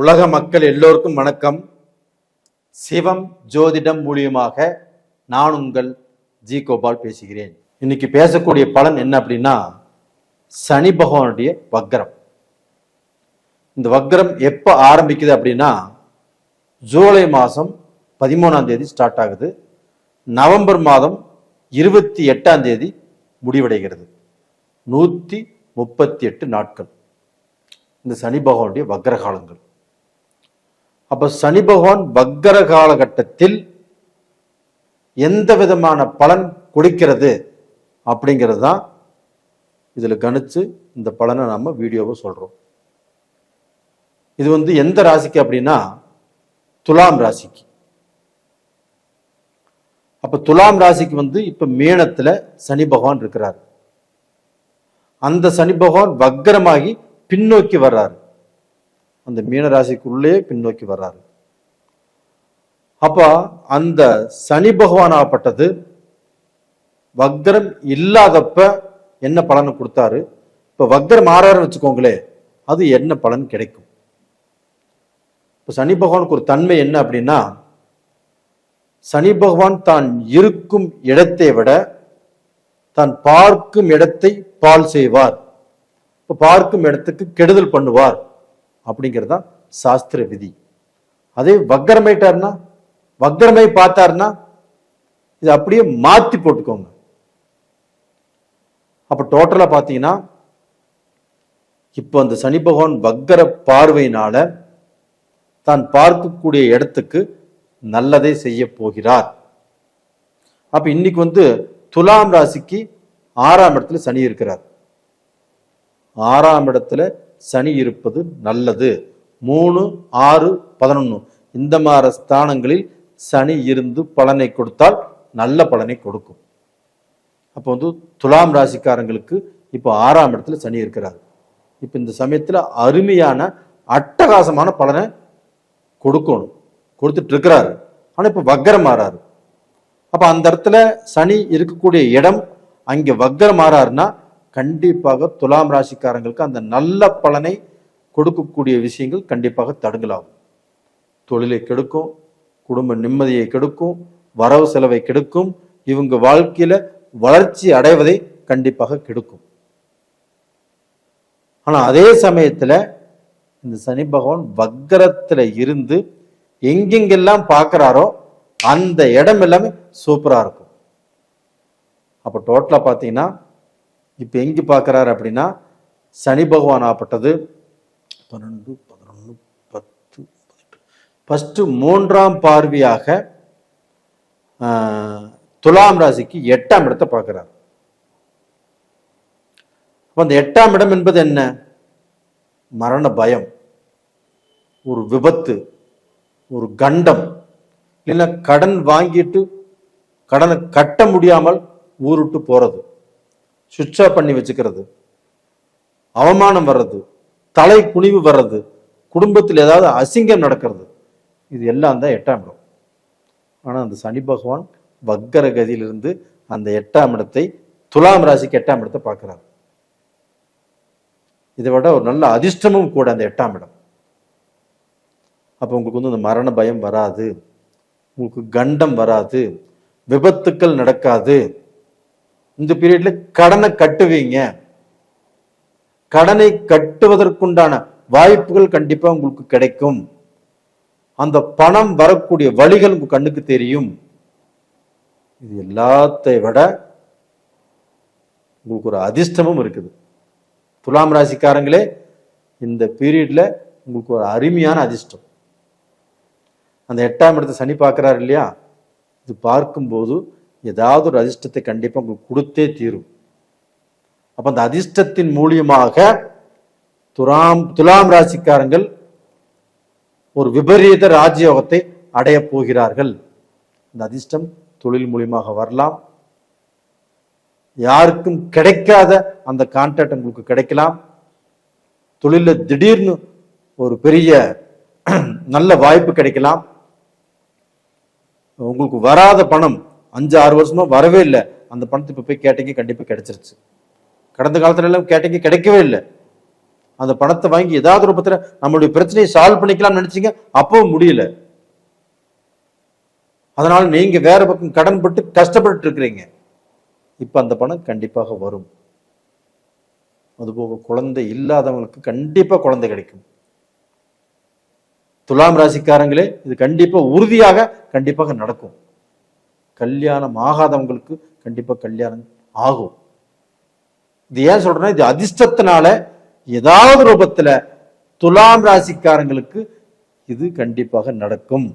உலக மக்கள் எல்லோருக்கும் வணக்கம். சிவம் ஜோதிடம் மூலியமாக நான் உங்கள் ஜி கோபால் பேசுகிறேன். இன்னைக்கு பேசக்கூடிய பலன் என்ன அப்படின்னா சனி பகவானுடைய வக்ரம். இந்த வக்ரம் எப்போ ஆரம்பிக்குது அப்படின்னா ஜூலை மாதம் பதிமூணாம் தேதி ஸ்டார்ட் ஆகுது. நவம்பர் மாதம் இருபத்தி எட்டாம் தேதி முடிவடைகிறது. நூற்றி முப்பத்தி எட்டு நாட்கள். இந்த சனி பகவானுடைய வக்ர காலங்கள். அப்ப சனி பகவான் வக்கர காலகட்டத்தில் எந்த விதமான பலன் கொடுக்கிறது அப்படிங்கிறது தான் இதில் கணிச்சு இந்த பலனை நம்ம வீடியோவை சொல்கிறோம் இது வந்து எந்த ராசிக்கு அப்படின்னா துலாம் ராசிக்கு. அப்போ துலாம் ராசிக்கு வந்து இப்போ மீனத்தில் சனி பகவான் இருக்கிறார். அந்த சனி பகவான் வக்கரமாகி பின்னோக்கி வர்றாரு. அந்த மீன ராசிக்குள்ளே பின்னோக்கி வர்றாரு. அப்ப அந்த சனி பகவானாகப்பட்டது வக்ரம் இல்லாதப்ப என்ன பலனை கொடுத்தாரு? இப்ப வக்ரம் ஆறாரு வச்சுக்கோங்களே அது என்ன பலன் கிடைக்கும்? இப்ப சனி பகவானுக்கு ஒரு தன்மை என்ன அப்படின்னா சனி பகவான் தான் இருக்கும் இடத்தை விட தான் பார்க்கும் இடத்தை பால் செய்வார். இப்ப பார்க்கும் இடத்துக்கு கெடுதல் பண்ணுவார். அப்படிங்கிறது தான் சாஸ்திர விதி. அதே வக்கரமைட்டார்னா வக்கரமை பார்த்தாருன்னா இது அப்படியே மாத்தி போட்டுக்கோங்க. அப்ப டோட்டலா பார்த்தீங்கன்னா இப்போ அந்த சனி பகவான் வக்கர பார்வையினால தான் பார்க்கக்கூடிய இடத்துக்கு நல்லதை செய்ய போகிறார். அப்ப இன்னைக்கு வந்து துலாம் ராசிக்கு ஆறாம் இடத்துல சனி இருக்கிறார். ஆறாம் இடத்துல சனி இருப்பது நல்லது. மூணு ஆறு பதினொன்று இந்த மாதிரி ஸ்தானங்களில் சனி இருந்து பலனை கொடுத்தால் நல்ல பலனை கொடுக்கும். அப்போ வந்து துலாம் ராசிக்காரங்களுக்கு இப்போ ஆறாம் இடத்துல சனி இருக்கிறார். இப்போ இந்த சமயத்தில் அருமையான அட்டகாசமான பலனை கொடுக்கணும். கொடுத்துட்டு இருக்கிறாரு. ஆனால் இப்போ வக்கரம் மாறாரு. அப்போ அந்த இடத்துல சனி இருக்கக்கூடிய இடம் அங்கே வக்கரம் மாறாருன்னா கண்டிப்பாக துலாம் ராசிக்காரங்களுக்கு அந்த நல்ல பலனை கொடுக்கக்கூடிய விஷயங்கள் கண்டிப்பாக தடுங்கலாகும். தொழிலை கெடுக்கும் குடும்ப நிம்மதியை கெடுக்கும் வரவு செலவை கெடுக்கும் இவங்க வாழ்க்கையில வளர்ச்சி அடைவதை கண்டிப்பாக கெடுக்கும். ஆனால் அதே சமயத்தில் இந்த சனி பகவான் வக்கரத்தில் இருந்து எங்கெங்கெல்லாம் பார்க்குறாரோ அந்த இடம் எல்லாமே சூப்பராக இருக்கும். அப்போ டோட்டலாக பார்த்தீங்கன்னா இப்ப எங்க பார்க்கறாரு அப்படின்னா சனி பகவான் ஆப்பட்டது பன்னெண்டு பதினொன்று பத்து ஃபஸ்ட்டு மூன்றாம் பார்வையாக ஆஹ், துலாம் ராசிக்கு எட்டாம் இடத்தை பார்க்கிறார் அப்போ அந்த எட்டாம் இடம் என்பது என்ன? மரண பயம் ஒரு விபத்து ஒரு கண்டம். இல்லைன்னா கடன் வாங்கிட்டு கடனை கட்ட முடியாமல் ஊருட்டு போறது. சுவிட்ச் ஆஃப் பண்ணி வச்சுக்கிறது. அவமானம் வர்றது. தலை குனிவு வர்றது. குடும்பத்தில் ஏதாவது அசிங்கம் நடக்கிறது. இது எல்லாம் தான் எட்டாம் இடம். ஆனா அந்த சனி பகவான் வக்கர கதியிலிருந்து அந்த எட்டாம் இடத்தை துலாம் ராசிக்கு எட்டாம் இடத்தை பார்க்குறாரு. இதை விட ஒரு நல்ல அதிர்ஷ்டமும் கூட அந்த எட்டாம் இடம். அப்போ உங்களுக்கு வந்து அந்த மரண பயம் வராது. உங்களுக்கு கண்டம் வராது. விபத்துக்கள் நடக்காது. இந்த பீரியட்ல கடனை கட்டுவீங்க. கடனை கட்டுவதற்குண்டான வாய்ப்புகள் கண்டிப்பா உங்களுக்கு கிடைக்கும். அந்த பணம் வரக்கூடிய வழிகள் உங்க கண்ணுக்கு தெரியும். இது எல்லாத்தை விட உங்களுக்கு ஒரு அதிர்ஷ்டமும் இருக்குது. துலாம் ராசிக்காரங்களே இந்த பீரியட்ல உங்களுக்கு ஒரு அருமையான அதிர்ஷ்டம். அந்த எட்டாம் இடத்தை சனி பார்க்கிறார் இல்லையா? இது பார்க்கும்போது ஏதாவது ஒரு அதிர்ஷ்டத்தை கண்டிப்பா உங்களுக்கு கொடுத்தே தீரும். அப்ப அந்த அதிர்ஷ்டத்தின் மூலியமாக துலாம் துலாம் ராசிக்காரங்கள் ஒரு விபரீத ராஜயோகத்தை அடையப் போகிறார்கள். இந்த அதிர்ஷ்டம் தொழில் மூலியமாக வரலாம். யாருக்கும் கிடைக்காத அந்த கான்ட்ராக்ட் உங்களுக்கு கிடைக்கலாம். தொழிலில் திடீர்னு ஒரு பெரிய நல்ல வாய்ப்பு கிடைக்கலாம். உங்களுக்கு வராத பணம் அஞ்சு ஆறு வருஷமா வரவே இல்லை. அந்த பணத்தை இப்ப போய் கேட்டீங்க கண்டிப்பா கிடைச்சிருச்சு. கடந்த காலத்துல எல்லாம் கேட்டீங்க கிடைக்கவே இல்லை. அந்த பணத்தை வாங்கி ஏதாவது ரூபத்துல நம்மளுடைய பிரச்சனையை சால்வ் பண்ணிக்கலாம்னு நினைச்சீங்க அப்பவும் முடியல. அதனால நீங்க வேற பக்கம் கடன் பட்டு கஷ்டப்பட்டு இருக்கிறீங்க. இப்ப அந்த பணம் கண்டிப்பாக வரும். அதுபோக குழந்தை இல்லாதவங்களுக்கு கண்டிப்பா குழந்தை கிடைக்கும். துலாம் ராசிக்காரங்களே இது கண்டிப்பா உறுதியாக கண்டிப்பாக நடக்கும். கல்யாணம் ஆகாதவங்களுக்கு கண்டிப்பாக கல்யாணம் ஆகும். இது ஏன் சொல்றேன்னா இது அதிர்ஷ்டத்தினால ஏதாவது ரூபத்தில் துலாம் ராசிக்காரங்களுக்கு இது கண்டிப்பாக நடக்கும்.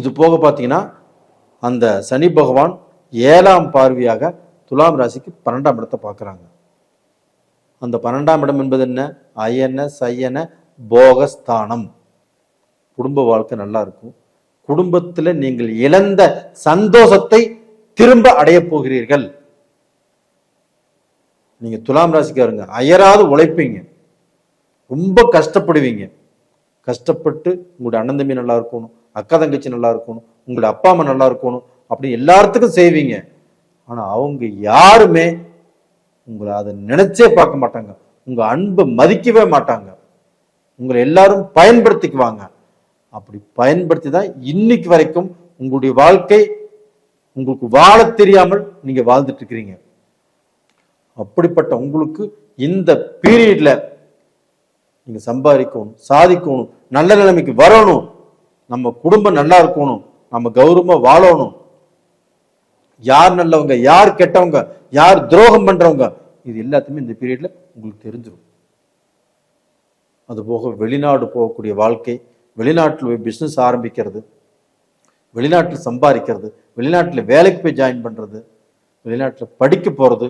இது போக பார்த்தீங்கன்னா அந்த சனி பகவான் ஏழாம் பார்வையாக துலாம் ராசிக்கு பன்னெண்டாம் இடத்தை பார்க்குறாங்க. அந்த பன்னெண்டாம் இடம் என்பது என்ன? அயன சயன போகஸ்தானம். குடும்ப வாழ்க்கை நல்லா இருக்கும். குடும்பத்தில் நீங்கள் இழந்த சந்தோஷத்தை திரும்ப அடைய போகிறீர்கள். நீங்க துலாம் ராசிக்காருங்க அயராது உழைப்பீங்க. ரொம்ப கஷ்டப்படுவீங்க. கஷ்டப்பட்டு உங்களுடைய அண்ணன் தம்பி நல்லா இருக்கணும் அக்கா தங்கச்சி நல்லா இருக்கணும் உங்களுடைய அப்பா அம்மா நல்லா இருக்கணும் அப்படி எல்லாத்துக்கும் செய்வீங்க. ஆனா அவங்க யாருமே உங்களை அதை நினைச்சே பார்க்க மாட்டாங்க. உங்க அன்பை மதிக்கவே மாட்டாங்க. உங்களை எல்லாரும் பயன்படுத்திக்குவாங்க. அப்படி பயன்படுத்தி தான் இன்னைக்கு வரைக்கும் உங்களுடைய வாழ்க்கை உங்களுக்கு வாழ தெரியாமல் நீங்க வாழ்ந்துட்டு இருக்கிறீங்க அப்படிப்பட்ட உங்களுக்கு இந்த பீரியட்ல நீங்க சம்பாதிக்கணும் சாதிக்கணும் நல்ல நிலைமைக்கு வரணும். நம்ம குடும்பம் நல்லா இருக்கணும் நம்ம கௌரவமா வாழணும். யார் நல்லவங்க யார் கெட்டவங்க யார் துரோகம் பண்றவங்க இது எல்லாத்தையுமே இந்த பீரியட்ல உங்களுக்கு தெரிஞ்சிடும் அது போக வெளிநாடு போகக்கூடிய வாழ்க்கை வெளிநாட்டில் போய் பிஸ்னஸ் ஆரம்பிக்கிறது. வெளிநாட்டில் சம்பாதிக்கிறது. வெளிநாட்டில் வேலைக்கு போய் ஜாயின் பண்ணுறது வெளிநாட்டில் படிக்க போகிறது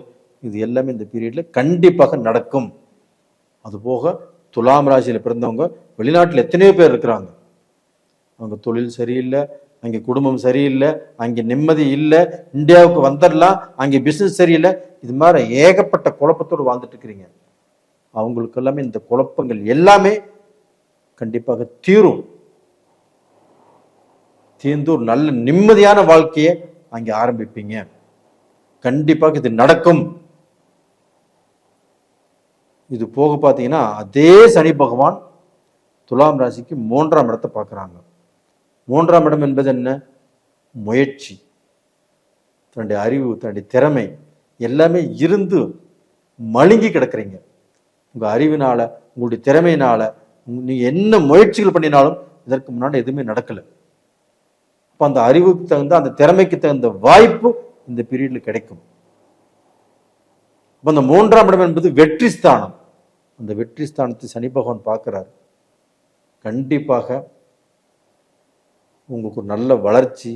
இது எல்லாமே இந்த பீரியடில் கண்டிப்பாக நடக்கும். அதுபோக துலாம் ராசியில் பிறந்தவங்க வெளிநாட்டில் எத்தனையோ பேர் இருக்கிறாங்க. அவங்க தொழில் சரியில்லை அங்கே குடும்பம் சரியில்லை அங்கே நிம்மதி இல்லை இந்தியாவுக்கு வந்துடலாம் அங்கே பிஸ்னஸ் சரியில்லை. இது மாதிரி ஏகப்பட்ட குழப்பத்தோடு வாழ்ந்துட்டு இருக்கிறீங்க. அவங்களுக்கு எல்லாமே இந்த குழப்பங்கள் எல்லாமே கண்டிப்பாக தீரும். தீர்ந்து ஒரு நல்ல நிம்மதியான வாழ்க்கையை அங்கே ஆரம்பிப்பீங்க. கண்டிப்பாக இது நடக்கும். இது போக பார்த்தீங்கன்னா அதே சனி பகவான் துலாம் ராசிக்கு மூன்றாம் இடத்தை பார்க்குறாங்க. மூன்றாம் இடம் என்பது என்ன? முயற்சி. தன்னுடைய அறிவு தன்னுடைய திறமை எல்லாமே இருந்து மழுங்கி கிடக்குறீங்க. உங்கள் அறிவினால் உங்களுடைய திறமையினால் நீங்கள் என்ன முயற்சிகள் பண்ணினாலும் இதற்கு முன்னாடி எதுவுமே நடக்கலை. அப்போ அந்த அறிவுக்கு தகுந்த அந்த திறமைக்கு தகுந்த வாய்ப்பு இந்த பீரியடில் கிடைக்கும். இப்போ அந்த மூன்றாம் இடம் என்பது வெற்றி ஸ்தானம். அந்த வெற்றி ஸ்தானத்தை சனி பகவான் பார்க்கிறார். கண்டிப்பாக உங்களுக்கு ஒரு நல்ல வளர்ச்சி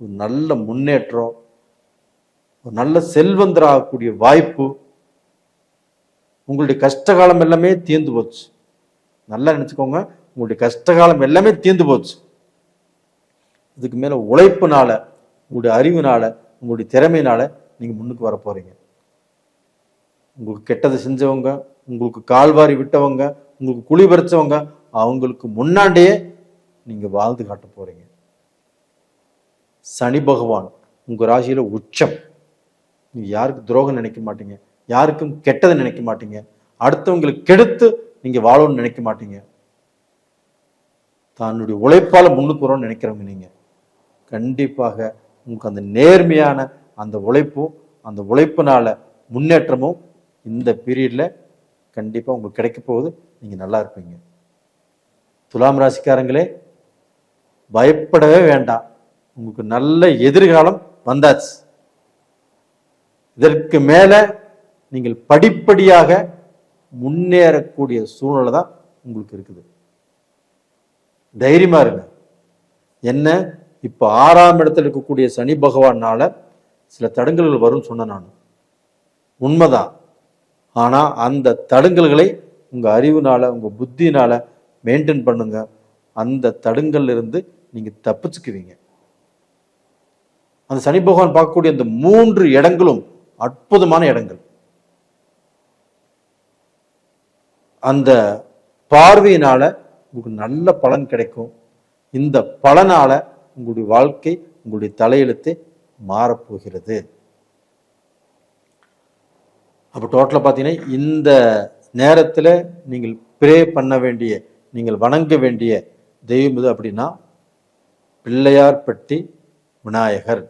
ஒரு நல்ல முன்னேற்றம் ஒரு நல்ல செல்வந்தராகக்கூடிய வாய்ப்பு உங்களுடைய கஷ்டகாலம் எல்லாமே தீர்ந்து போச்சு. நல்லா நினச்சிக்கோங்க உங்களுடைய கஷ்டகாலம் எல்லாமே தீர்ந்து போச்சு. இதுக்கு மேல உழைப்புனால உங்களுடைய அறிவுனால உங்களுடைய திறமையினால நீங்க முன்னுக்கு வர போறீங்க. உங்களுக்கு கெட்டதை செஞ்சவங்க உங்களுக்கு கால்வாரி விட்டவங்க உங்களுக்கு குழி பறிச்சவங்க அவங்களுக்கு முன்னாடியே நீங்க வாழ்ந்து காட்ட போறீங்க. சனி பகவான் உங்க ராசியில உச்சம். நீங்கள் யாருக்கு துரோகம் நினைக்க மாட்டீங்க யாருக்கும் கெட்டதை நினைக்க மாட்டீங்க. அடுத்தவங்களுக்கு கெடுத்து நீங்கள் வாழணும்னு நினைக்க மாட்டீங்க. தன்னுடைய உழைப்பால முன்னுக்கு வரணும்னு நினைக்கிறவங்க நீங்கள் கண்டிப்பாக உங்களுக்கு அந்த நேர்மையான அந்த உழைப்பும் அந்த உழைப்பினால முன்னேற்றமும் இந்த பீரியட்ல கண்டிப்பா உங்களுக்கு கிடைக்க போகுது. நீங்க நல்லா இருப்பீங்க. துலாம் ராசிக்காரங்களே பயப்படவே வேண்டாம். உங்களுக்கு நல்ல எதிர்காலம் வந்தாச்சு. இதற்கு மேல நீங்கள் படிப்படியாக முன்னேறக்கூடிய சூழ்நிலை தான் உங்களுக்கு இருக்குது. தைரியமா இருங்க. என்ன? இப்ப ஆறாம் இடத்துல இருக்கக்கூடிய சனி பகவானால சில தடங்கல்கள் வரும்னு சொன்னேன் நான். உண்மைதான். ஆனா அந்த தடங்கல்களை உங்க அறிவுனால உங்க புத்தினால மெயின்டைன் பண்ணுங்க. அந்த தடுங்கல்ல இருந்து நீங்க தப்பிச்சுக்குவீங்க. அந்த சனி பகவான் பார்க்கக்கூடிய அந்த மூன்று இடங்களும் அற்புதமான இடங்கள். அந்த பார்வையினால உங்களுக்கு நல்ல பலன் கிடைக்கும். இந்த பலனால உங்களுடைய வாழ்க்கை உங்களுடைய தலையெழுத்து மாறப்போகிறது. அப்போ டோட்டலாக பார்த்தீங்கன்னா இந்த நேரத்தில் நீங்கள் ப்ரே பண்ண வேண்டிய நீங்கள் வணங்க வேண்டிய தெய்வம் இது அப்படின்னா பிள்ளையார்பட்டி விநாயகர்.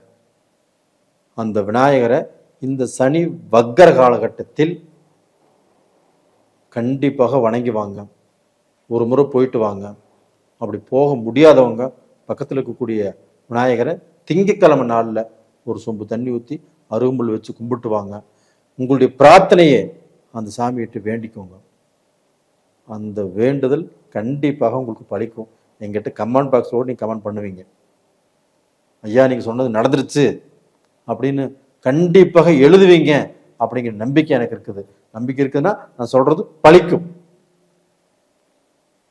அந்த விநாயகரை இந்த சனி வக்கர காலகட்டத்தில் கண்டிப்பாக வணங்கி வாங்க. ஒரு முறை போயிட்டு வாங்க. அப்படி போக முடியாதவங்க பக்கத்தில் இருக்கக்கூடிய விநாயகரை திங்கக்கிழமை நாளில் ஒரு சொம்பு தண்ணி ஊற்றி அருகம்புல் வச்சு கும்பிட்டு வாங்க. உங்களுடைய பிரார்த்தனையை அந்த சாமியிட்டு வேண்டிக்கோங்க. அந்த வேண்டுதல் கண்டிப்பாக உங்களுக்கு பழிக்கும். எங்கிட்ட கமெண்ட் பாக்ஸோடு நீங்கள் கமெண்ட் பண்ணுவீங்க. ஐயா நீங்கள் சொன்னது நடந்துருச்சு அப்படின்னு கண்டிப்பாக எழுதுவீங்க. அப்படிங்கிற நம்பிக்கை எனக்கு இருக்குது. நம்பிக்கை இருக்குதுன்னா நான் சொல்றது பழிக்கும்.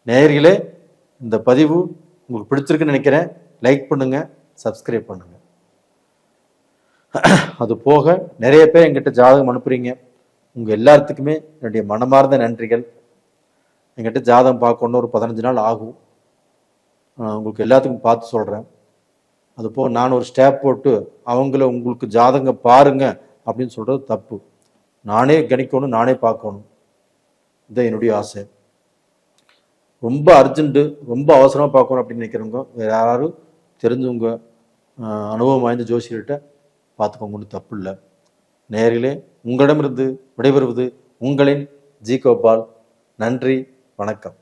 நேயர்களே இந்த பதிவு உங்களுக்கு பிடிச்சிருக்குன்னு நினைக்கிறேன். லைக் பண்ணுங்க சப்ஸ்கிரைப் பண்ணுங்க. அது போக நிறைய பேர் எங்கிட்ட ஜாதகம் அனுப்புறீங்க. உங்க எல்லாத்துக்குமே என்னுடைய மனமார்ந்த நன்றிகள். எங்கிட்ட ஜாதகம் பார்க்கணுன்னு ஒரு பதினஞ்சு நாள் ஆகும். உங்களுக்கு எல்லாத்துக்கும் பார்த்து சொல்கிறேன் அது போக நான் ஒரு ஸ்டேப் போட்டு அவங்கள உங்களுக்கு ஜாதகம் பாருங்கள் அப்படின்னு சொல்கிறது தப்பு. நானே கணிக்கணும் நானே பார்க்கணும். இதுதான் என்னுடைய ஆசை. ரொம்ப அர்ஜென்ட்டு ரொம்ப அவசரமாக பார்க்கணும் அப்படின்னு நினைக்கிறவங்க வேறு யாராவது தெரிஞ்சவங்க அனுபவம் வாய்ந்த ஜோசியர்கிட்ட பார்த்துக்கோங்க ஒன்றும் தப்பு இல்லை. நேரிலே உங்களிடமிருந்து விடைபெறுவது உங்களின் ஜி கோபால் நன்றி வணக்கம்.